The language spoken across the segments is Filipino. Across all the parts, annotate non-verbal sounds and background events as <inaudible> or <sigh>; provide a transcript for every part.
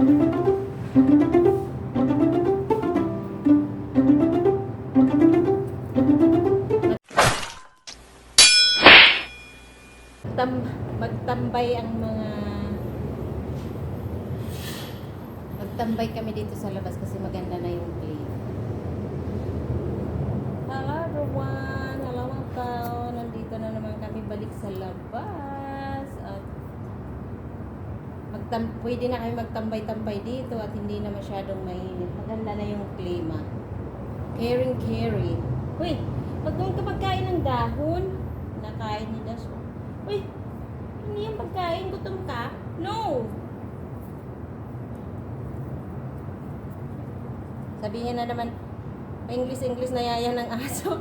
Tam magtambay ang mga magtambay kami dito sa labas kasi maganda na yung play. Hello everyone! Hello mga tao! Nandito na naman kami balik sa labas at magtam pwede na kami magtambay-tambay dito at hindi na masyadong mainit. Maganda na yung klima. Caring carry. Uy, pag doon ka magkain ng dahon, nakain ni Dash. Uy, hindi yung pagkain. Gutom ka? No! Sabihin na naman, English-English na yaya ng aso.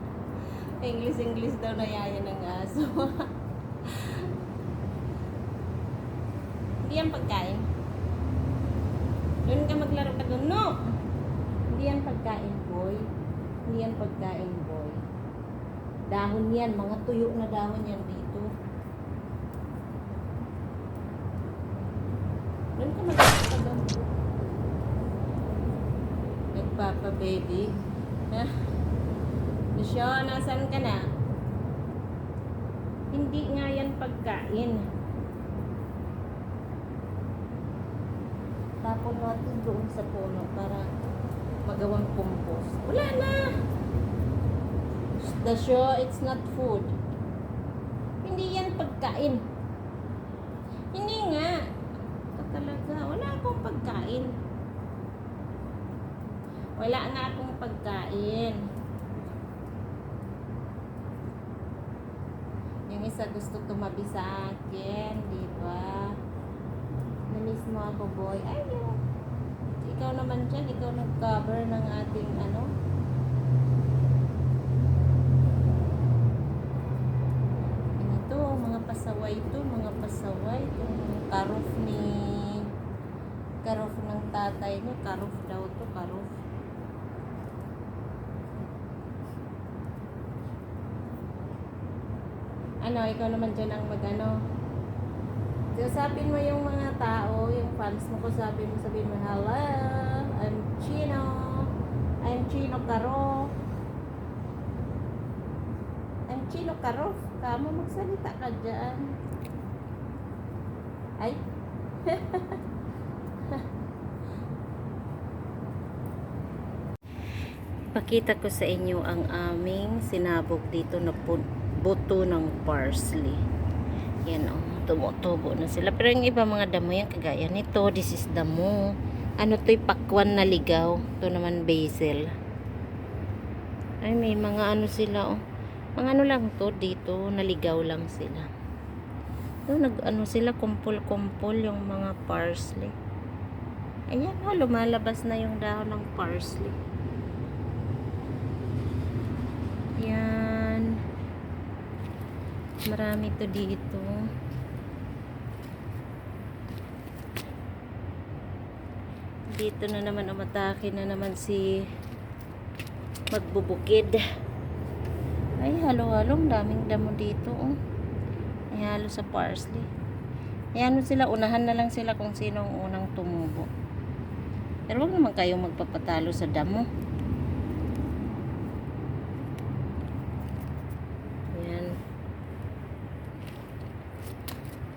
<laughs> English-English daw na yaya ng aso. <laughs> Hindi yan pagkain. Doon ka maglaro ka doon. No! Hindi yan pagkain, boy. Hindi yan pagkain, boy. Dahon yan. Mga tuyo na dahon yan dito. Doon ka maglaro ka doon. Nagpapa baby. Ha? Lucio, nasan ka na? Hindi nga yan pagkain. Tapon natin doon sa puno para magawang compost. Wala na! The show, it's not food. Hindi yan pagkain. Hindi nga. Ito talaga. Wala akong pagkain. Wala nga akong pagkain. Yung isa gusto tumabi sa akin, di ba? Namiss mo ako, boy. Ay, yun. Ikaw naman dyan, ikaw nag-cover ng ating ano. Ito, mga pasaway to, mga pasaway. Itong karof ni karof ng tatay niya. Karof daw to, karof. Ano, ikaw naman dyan ang mag-ano. Sabihin mo yung mga tao, yung fans mo ko, sabi mo, sabihin mo, Hello, I'm Chino. I'm Chino Caro. I'm Chino Caro. Kamo magsalita ka dyan. Ay. <laughs> Pakita ko sa inyo ang aming sinabog dito na buto ng parsley. Yan o, oh, tubo-tubo na sila. Pero yung iba mga damo yan, kagaya nito, this is damo. Ano to'y pakwan na ligaw. Ito naman basil. Ay, may mga ano sila oh. Mga ano lang to dito, naligaw lang sila. Ito, nag ano sila, kumpul-kumpul yung mga parsley. Ayan ha, lumalabas na yung dahon ng parsley. Yan. Marami to dito. Dito na naman umatake na naman si magbubukid. Ay, halo-halong daming damo dito. Oh. Ay, halo sa parsley. Ayan sila, unahan na lang sila kung sino ang unang tumubo. Pero wag naman kayong magpapatalo sa damo. Ayan.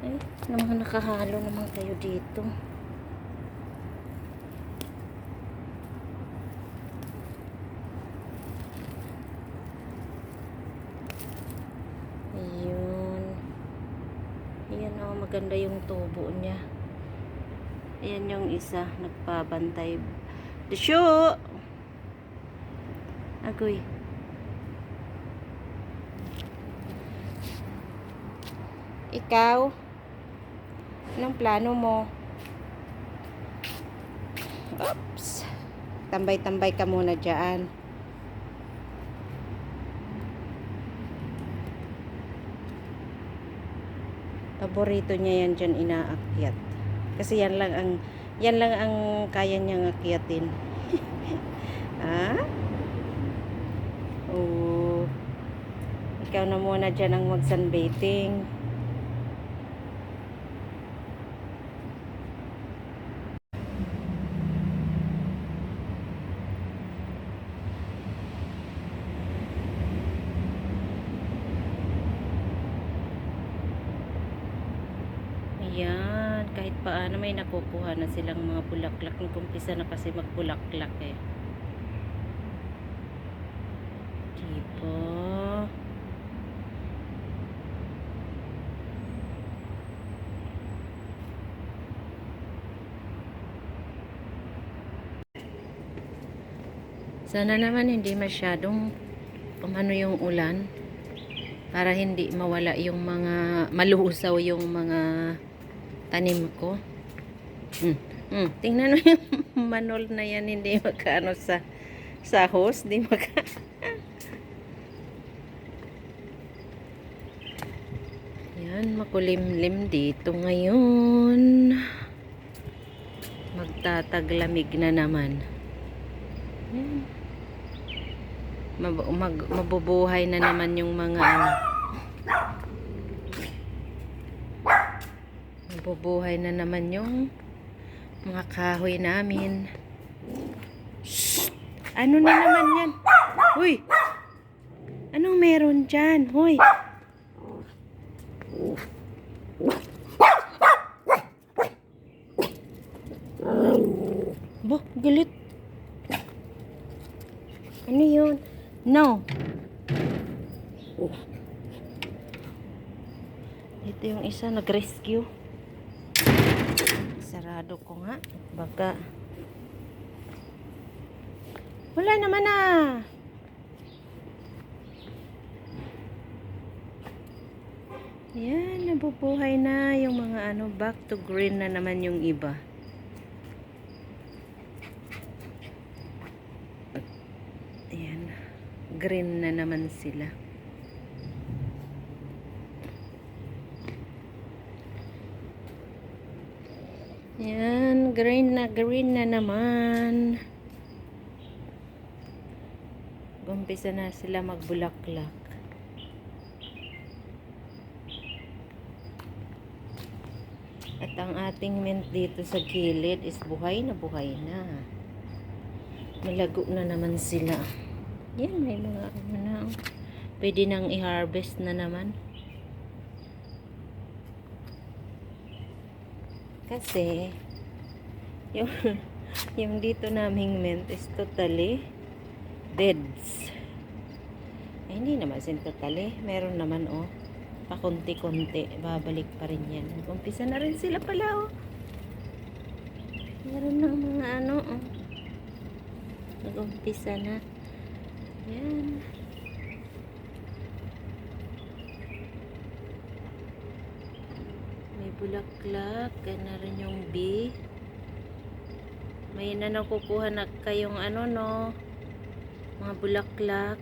Ay, naman nakahalo naman kayo dito. Ayun. Ayan o, maganda yung tubo niya. Ayan yung isa, nagpabantay. Desyo! Agoy. Ikaw? Anong plano mo? Oops. Tambay-tambay ka muna dyan. Paborito niya yan dyan inaakyat. Kasi yan lang ang yan lang ang kaya niyang akyatin. ha? <laughs> Oo. Ikaw na muna dyan ang mag-sunbathing. Yan, kahit paano may nakukuha na silang mga bulaklak. Nagkumpisa na kasi magbulaklak eh. Diba? Sana naman hindi masyadong umano yung ulan para hindi mawala yung mga malusaw yung mga tanim ko. Hmm. Hmm. Tingnan mo yung <laughs> manol na yan hindi magkaano sa sa hose, di maka <laughs> Yan, makulimlim dito ngayon. Magtataglamig na naman. Yan. Mab- mag- mabubuhay na naman yung mga ano. Mabubuhay na naman yung mga kahoy namin. Shh! Ano na naman yan? Uy! Anong meron dyan? Hoy! Bo, galit. Ano yun? No. Ito yung isa nag-rescue. Sarado ko nga. Baka. Wala naman ah. Yan, nabubuhay na yung mga ano, back to green na naman yung iba. Ayan. Green na naman sila. Yan, green na green na naman. Gumpisa na sila magbulaklak. At ang ating mint dito sa gilid is buhay na buhay na. Malago na naman sila. Yan, may mga ano na. Pwede nang i-harvest na naman. Kasi, yung, <laughs> yung dito naming mint is totally deads. Eh, hindi naman sin totally. Meron naman, oh. Pakunti-kunti. Babalik pa rin yan. Umpisa na rin sila pala, oh. Meron ng mga ano, oh. Nag-umpisa na. Yan. May bulaklak. Kaya na rin yung bee. May na nakukuha na kayong ano, no? Mga bulaklak.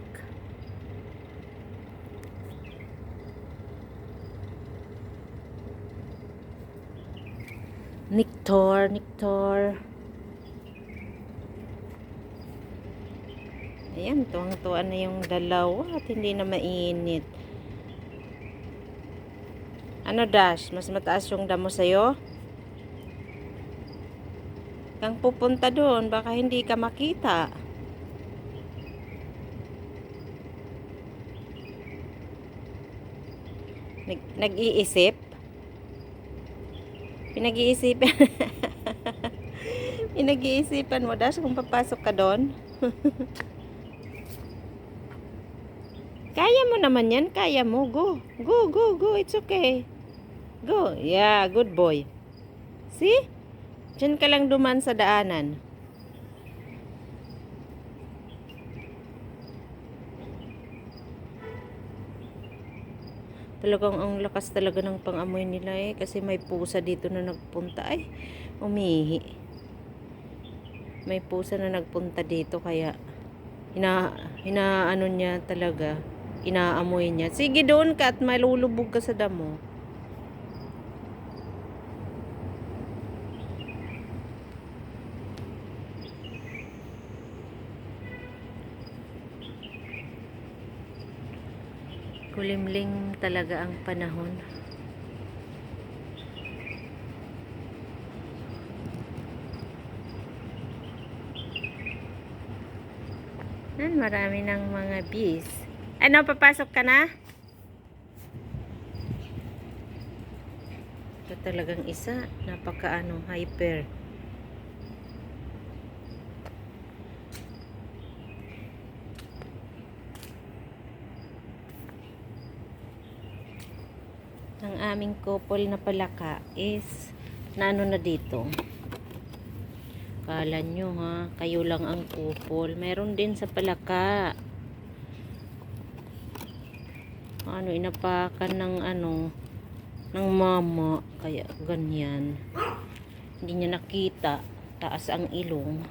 Nectar, nectar. Ayan, tuwang-tuwa na yung dalawa at hindi na mainit. Ano Dash? Mas mataas yung damo sa'yo? Kang pupunta doon, baka hindi ka makita. Nag nag-iisip? Pinag-iisipan. <laughs> Pinag-iisipan mo, Dash, kung papasok ka doon. <laughs> Kaya mo naman yan. Kaya mo. Go. Go, go, go. It's okay. Go. Yeah, good boy. See? Diyan ka lang duman sa daanan. Talagang ang lakas talaga ng pangamoy nila eh. Kasi may pusa dito na nagpunta. Ay, umihi. May pusa na nagpunta dito kaya ina, inaano niya talaga. Inaamoy niya. Sige doon ka at malulubog ka sa damo. Kulimling talaga ang panahon. Nan, marami ng mga bees. Ano, papasok ka na? Ito talagang isa. Napaka ano, hyper. Ang aming couple na palaka is na ano na dito. Kala nyo ha, kayo lang ang couple. Meron din sa palaka. Ano, inapakan ng ano, ng mama. Kaya ganyan. Hindi niya nakita. Taas ang ilong.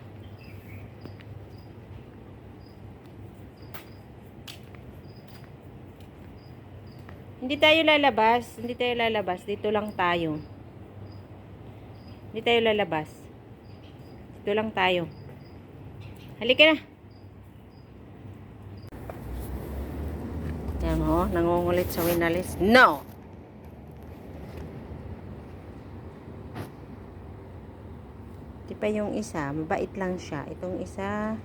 Hindi tayo lalabas. Hindi tayo lalabas. Dito lang tayo. Hindi tayo lalabas. Dito lang tayo. Halika na. Yan o, nangungulit sa winalis. No! Di pa yung isa, mabait lang siya. Itong isa,